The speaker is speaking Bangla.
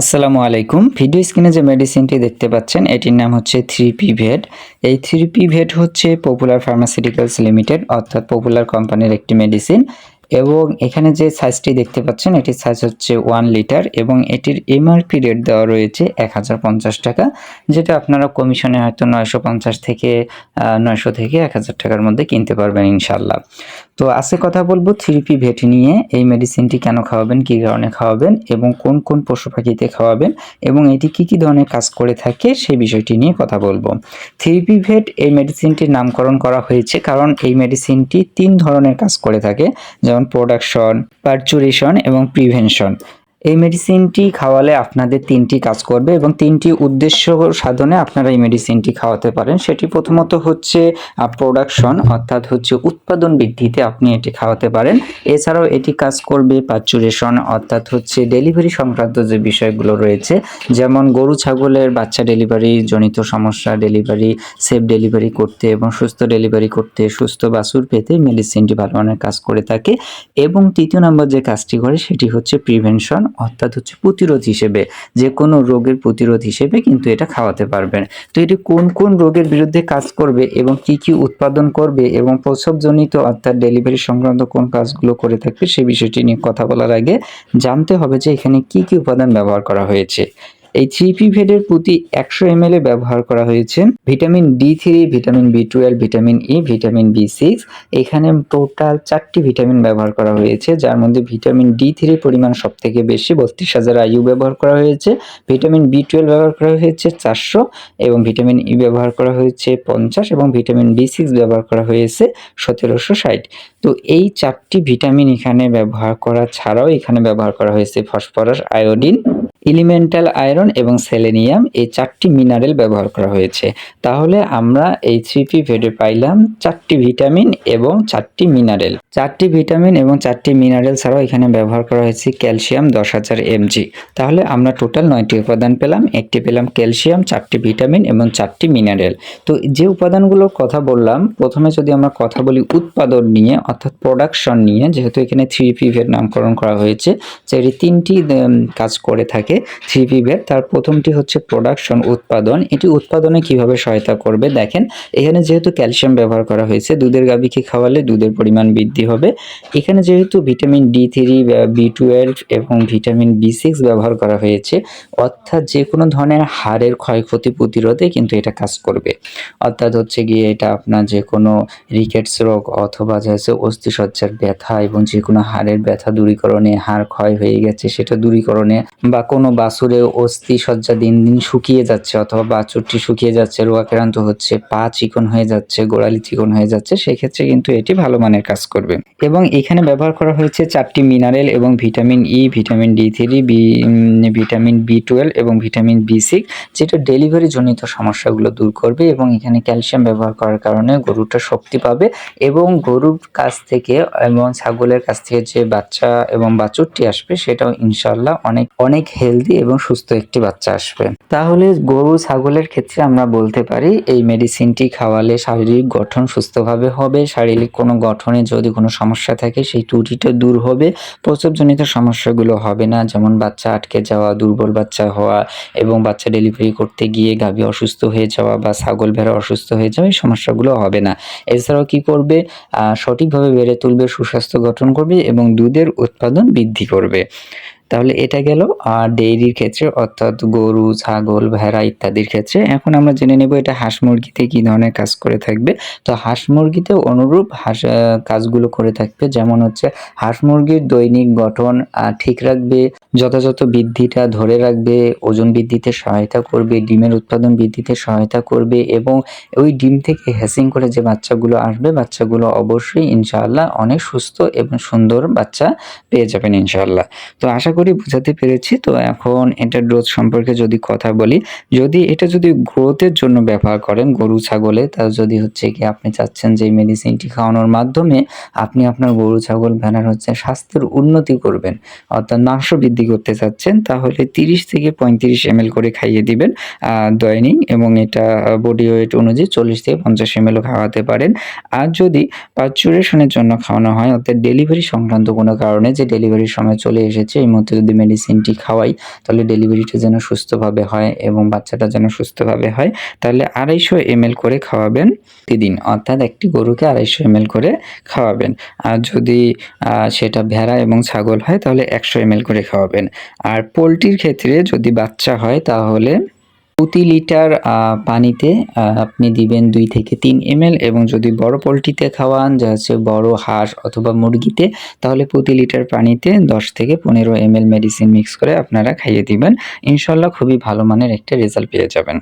আসসালামু আলাইকুম। ভিডিও স্ক্রিনে যে মেডিসিনটি দেখতে পাচ্ছেন, এটির নাম হচ্ছে থ্রি পি ভেট এই থ্রি পি ভেট হচ্ছে পপুলার ফার্মাসিউটিক্যালস লিমিটেড অর্থাৎ পপুলার কোম্পানির একটি মেডিসিন এবং এখানে যে সাইজটি দেখতে পাচ্ছেন, এটির সাইজ হচ্ছে ওয়ান লিটার এবং এটির এমআরপি রেট দেওয়া রয়েছে এক হাজার পঞ্চাশ টাকা, যেটা আপনারা কমিশনে হয়তো নয়শো পঞ্চাশ থেকে নয়শো থেকে এক হাজার টাকার মধ্যে কিনতে পারবেন ইনশাল্লাহ তো আজকে কথা বলব থ্রি পি ভেট নিয়ে, এই মেডিসিনটি কেন খাওয়াবেন, কী কারণে খাওয়াবেন এবং কোন কোন পশু পাখিতে খাওয়াবেন এবং এটি কি কি ধরনের কাজ করে থাকে সেই বিষয়টি নিয়ে কথা বলব। থ্রি পি ভেট এই মেডিসিনটির নামকরণ করা হয়েছে কারণ এই মেডিসিনটি তিন ধরনের কাজ করে থাকে, যেমন প্রোডাকশন পারচুরেশন এবং প্রিভেনশন এই মেডিসিনটি খাওয়ালে আপনাদের তিনটি কাজ করবে এবং তিনটি উদ্দেশ্য সাধনে আপনারা এই মেডিসিনটি খাওয়াতে পারেন। সেটি প্রথমত হচ্ছে প্রোডাকশন অর্থাৎ হচ্ছে উৎপাদন বৃদ্ধিতে আপনি এটি খাওয়াতে পারেন। এছাড়াও এটি কাজ করবে পাচুরেশন অর্থাৎ হচ্ছে ডেলিভারি সংক্রান্ত যে বিষয়গুলো রয়েছে, যেমন গরু, ছাগলের বাচ্চা ডেলিভারি জনিত সমস্যা ডেলিভারি সেফ ডেলিভারি করতে এবং সুস্থ ডেলিভারি করতে, সুস্থ বাছুর পেতে মেডিসিনটি ভালো মানের কাজ করে থাকে। এবং তৃতীয় নম্বর যে কাজটি করে সেটি হচ্ছে প্রিভেনশন অর্থাৎ হচ্ছে প্রতিরোধ হিসেবে, যে কোনো রোগের প্রতিরোধ হিসেবে কিন্তু এটা খাওয়াতে পারবেন। তো এটি কোন কোন রোগের বিরুদ্ধে কাজ করবে এবং কি কি উৎপাদন করবে এবং প্রসবজনিত অর্থাৎ ডেলিভারি সংক্রান্ত কোন কাজগুলো করে থাকবে সেই বিষয়টি নিয়ে কথা বলার আগে জানতে হবে যে এখানে কি কি উপাদান ব্যবহার করা হয়েছে। এই থ্রিপি ভেডের প্রতি একশো এম ব্যবহার করা হয়েছে। Vitamin D three vitamin B twelve vitamin E vitamin B six এখানে টোটাল চারটি ভিটামিন ব্যবহার করা হয়েছে, যার মধ্যে ভিটামিন ডি থ্রি পরিমাণ সব থেকে বেশি, বত্রিশ হাজার আইউ ব্যবহার করা হয়েছে। ভিটামিন বি টুয়েলভ ব্যবহার করা হয়েছে চারশো এবং ভিটামিন ই ব্যবহার করা হয়েছে পঞ্চাশ এবং ভিটামিন বি সিক্স ব্যবহার করা হয়েছে সতেরোশো ষাট। তো এই চারটি ভিটামিন এখানে ব্যবহার করা ছাড়াও এখানে ব্যবহার করা হয়েছে ফসফরাস আয়োডিন এলিমেন্টাল আয়রন এবং সেলেনিয়াম এই চারটি মিনারেল ব্যবহার করা হয়েছে। তাহলে আমরা এই থ্রিপি ভেডে পাইলাম চারটি ভিটামিন এবং চারটি মিনারেল। চারটি ভিটামিন এবং চারটি মিনারেল ছাড়াও এখানে ব্যবহার করা হয়েছে ক্যালসিয়াম দশ হাজার এমজি। তাহলে আমরা টোটাল নয়টি উপাদান পেলাম। একটি পেলাম ক্যালসিয়াম, চারটি ভিটামিন এবং চারটি মিনারেল। তো যে উপাদানগুলোর কথা বললাম, প্রথমে যদি আমরা কথা বলি উৎপাদন নিয়ে, অর্থাৎ প্রোডাকশন নিয়ে, যেহেতু এখানে থ্রি পিভের নামকরণ করা হয়েছে, যে তিনটি কাজ করে থাকে থ্রি পি পিভের তার প্রথমটি হচ্ছে প্রোডাকশন উৎপাদন। এটি উৎপাদনে কীভাবে সহায়তা করবে দেখেন, এখানে যেহেতু ক্যালসিয়াম ব্যবহার করা হয়েছে, দুধের গাভীকে খাওয়ালে দুধের পরিমাণ বৃদ্ধি হবে। এখানে যেহেতু vitamin D three B twelve এবং ভিটামিন বি সিক্স ব্যবহার করা হয়েছে, অর্থাৎ যে কোনো ধরনের হাড়ের ক্ষয়ক্ষতি প্রতিরোধে কিন্তু এটা কাজ করবে। অর্থাৎ হচ্ছে গিয়ে এটা আপনার যে কোনো রিকেটস রোগ অথবা যে হচ্ছে অস্থিসজ্জার ব্যথা এবং যে কোনো হাড়ের ব্যথা দূরীকরণে হাড় ক্ষয় হয়ে গেছে, সেটা দূরীকরণে বা কোনো বাছুরে অস্থি সজ্জা দিন দিন শুকিয়ে যাচ্ছে অথবা বাছুরটি শুকিয়ে যাচ্ছে রোগাক্রান্ত হচ্ছে, পা চিকন হয়ে যাচ্ছে, গোড়ালি চিকন হয়ে যাচ্ছে, সেক্ষেত্রে কিন্তু এটি ভালো মানের কাজ করবে। এবং এখানে ব্যবহার করা হয়েছে চারটি মিনারেল এবং vitamin E vitamin D three vitamin B twelve এবং ভিটামিন বি সিক্স যেটা ডেলিভারি জনিত সমস্যাগুলো দূর করবে এবং এখানে ক্যালসিয়াম ব্যবহার করার কারণে গরুটা শক্তি পাবে এবং গরুর কাছ থেকে এবং ছাগলের কাছ থেকে যে বাচ্চা এবং বাছুরটি আসবে, সেটাও ইনশাল্লাহ অনেক অনেক হেলদি এবং সুস্থ একটি বাচ্চা আসবে। তাহলে গরু, ছাগলের ক্ষেত্রে আমরা বলতে পারি, এই মেডিসিনটি খাওয়ালে শারীরিক গঠন সুস্থভাবে হবে, শারীরিক কোনো গঠনে যদি কোনো সমস্যা থাকে, সেই ত্রুটিটা দূর হবে, প্রসবজনিত সমস্যাগুলো হবে না, যেমন বাচ্চা আটকে যাওয়া, দুর্বল বাচ্চা হওয়া এবং বাচ্চা ডেলিভারি করতে গিয়ে গাভী অসুস্থ হয়ে যাওয়া বা ছাগল ভেড়া অসুস্থ হয়ে যাওয়া, এই সমস্যাগুলো হবে না। এছাড়াও কি করবে? সঠিকভাবে বেড়ে তুলবে, সুস্বাস্থ্য গঠন করবে এবং দুধের উৎপাদন বৃদ্ধি করবে। তাহলে এটা গেল। আর ডেইরির ক্ষেত্রে অর্থাৎ গরু, ছাগল, ভেড়া ইত্যাদির ক্ষেত্রে এখন আমরা জেনে নেব এটা হাঁস মুরগিতে কী ধরনের কাজ করে থাকবে। তো হাঁস মুরগিতে অনুরূপ হাঁস কাজগুলো করে থাকবে। যেমন হচ্ছে হাঁস মুরগির দৈনিক গঠন ঠিক রাখবে, যথাযথ বৃদ্ধিটা ধরে রাখবে, ওজন বৃদ্ধিতে সহায়তা করবে, ডিমের উৎপাদন বৃদ্ধিতে সহায়তা করবে এবং ওই ডিম থেকে হ্যাসিং করে যে বাচ্চাগুলো আসবে, বাচ্চাগুলো অবশ্যই ইনশাআল্লাহ অনেক সুস্থ এবং সুন্দর বাচ্চা পেয়ে যাবেন ইনশাআল্লাহ। তো আশা করি, বুঝাতে পেরেছি। তো এখন এটা ডোজ সম্পর্কে যদি কথা বলি, যদি এটা যদি গ্রোথের জন্য ব্যবহার করেন, গরু, ছাগলে, তা যদি হচ্ছে কি আপনি চাচ্ছেন যে মেডিসিনটি খাওয়ানোর মাধ্যমে আপনি আপনার গরু, ছাগল ভেড়ার হচ্ছে স্বাস্থ্যের উন্নতি করবেন। অর্থাৎ মাংস বৃদ্ধি করতে চাচ্ছেন, তাহলে তিরিশ থেকে পঁয়ত্রিশ এম করে খাইয়ে দিবেন দৈনিক এবং এটা বডি ওয়েট অনুযায়ী চল্লিশ থেকে পঞ্চাশ এম খাওয়াতে পারেন। আর যদি পাচুরেশনের জন্য খাওয়ানো হয়, অর্থাৎ ডেলিভারি সংক্রান্ত কোনো কারণে যে ডেলিভারির সময় চলে এসেছে, এই মতো মধ্যে যদি মেডিসিনটি খাওয়াই, তাহলে ডেলিভারিটা যেন সুস্থভাবে হয় এবং বাচ্চাটা যেন সুস্থভাবে হয়, তাহলে আড়াইশো এম করে খাওয়াবেন প্রতিদিন। অর্থাৎ একটি গরুকে আড়াইশো এম করে খাওয়াবেন। আর যদি সেটা ভেড়া এবং ছাগল হয়, তাহলে একশো এম করে খাওয়াবেন। আর পোলট্রির ক্ষেত্রে যদি বাচ্চা হয়, তাহলে প্রতি লিটার পানিতে আপনি দিবেন দুই থেকে তিন এমএল এবং যদি বড় পোলট্রিতে খাওয়ান, যা হচ্ছে বড় হাঁস অথবা মুরগিতে, তাহলে প্রতি লিটার পানিতে দশ থেকে পনেরো এমএল মেডিসিন মিক্স করে আপনারা খাইয়ে দিবেন। ইনশাল্লাহ খুবই ভালো মানের একটা রেজাল্ট পেয়ে যাবেন।